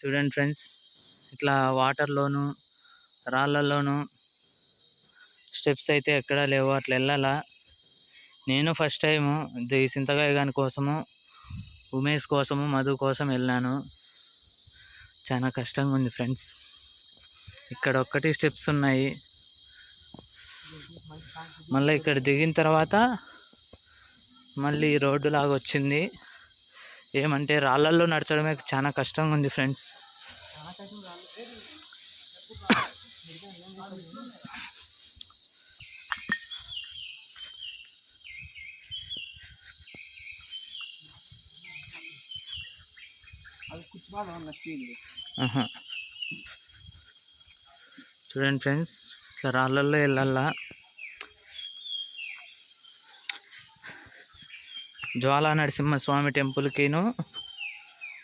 చూడండి ఫ్రెండ్స్. ఇట్లా వాటర్లోను రాళ్ళల్లోనూ స్టెప్స్ అయితే ఎక్కడా లేవు. అట్లా వెళ్ళాలా? నేను ఫస్ట్ టైం ఈ సింతగాయ గాని కోసము ఉమేష్ కోసము మధు కోసం వెళ్ళాను. చాలా కష్టంగా ఉంది ఫ్రెండ్స్. ఇక్కడ ఒక్కటి స్టెప్స్ ఉన్నాయి. మళ్ళీ ఇక్కడ దిగిన తర్వాత మళ్ళీ రోడ్డు లాగా వచ్చింది. ఏమంటే రాళ్ళల్లో నడచడమే చాలా కష్టంగా ఉంది ఫ్రెండ్స్. చూడండి ఫ్రెండ్స్ ఇట్లా రాళ్ళల్లో వెళ్ళాలా? జ్వాలా నరసింహస్వామి టెంపుల్కిను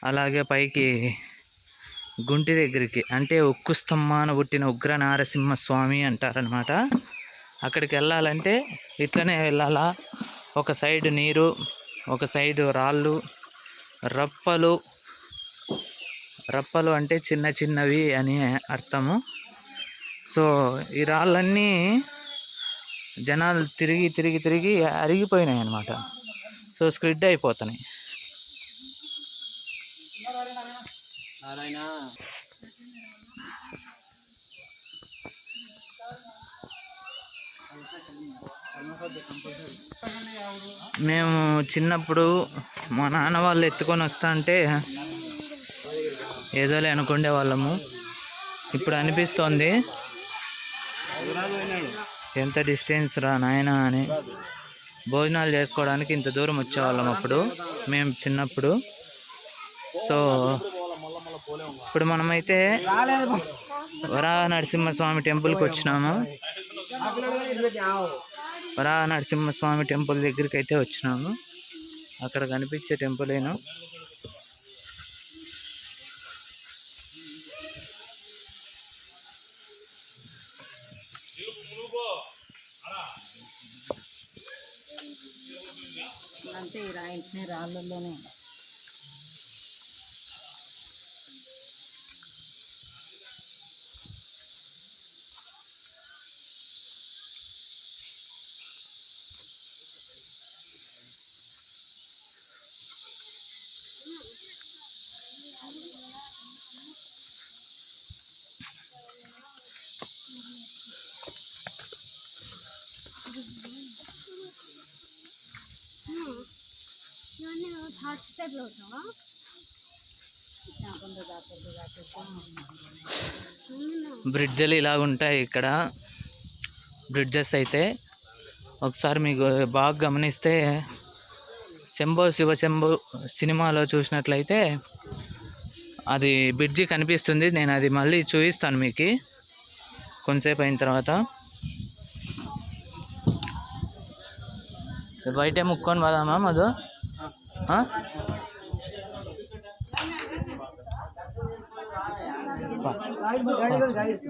అలాగే పైకి గుంటి దగ్గరికి అంటే ఉక్కు స్తంభాన పుట్టిన ఉగ్ర నారసింహస్వామి అంటారనమాట అక్కడికి వెళ్ళాలంటే ఇట్లనే వెళ్ళాలా. ఒక సైడ్ నీరు ఒక సైడు రాళ్ళు రప్పలు రప్పలు అంటే చిన్న చిన్నవి అని అర్థము. సో ఈ రాళ్ళన్నీ జనాలు తిరిగి తిరిగి తిరిగి అరిగిపోయినాయి అన్నమాట సో స్క్రిడ్ అయిపోతున్నాయి. మేము చిన్నప్పుడు మా నాన్న వాళ్ళు ఎత్తుకొని వస్తా అంటే ఏదోలే అనుకునే వాళ్ళము. ఇప్పుడు అనిపిస్తోంది. ఎంత డిస్టెన్స్ రా నాయన అని. భోజనాలు చేసుకోవడానికి ఇంత దూరం వచ్చేవాళ్ళం అప్పుడు మేము చిన్నప్పుడు. సో ఇప్పుడు మనమైతే వరా నరసింహస్వామి టెంపుల్కి వచ్చినాము. వరా నరసింహస్వామి టెంపుల్ దగ్గరికి అయితే వచ్చినాము. అక్కడ కనిపించే టెంపుల్ ఏను అంటే ఈ రాయింటిని రాళ్ళల్లోనే ఇవన్నీ థాట్స్ టైప్లో బ్రిడ్జలు ఇలాగుంటాయి ఇక్కడ. బ్రిడ్జెస్ అయితే ఒకసారి మీకు బాగా గమనిస్తే శంభో శివ శంభో సినిమాలో చూసినట్లయితే అది బ్రిడ్జి కనిపిస్తుంది. నేను అది మళ్ళీ చూపిస్తాను మీకు. కొంతసేపు అయిన తర్వాత. బయటే ముక్కొని పదామా మధు? हाँ गाइड गाइड गाइड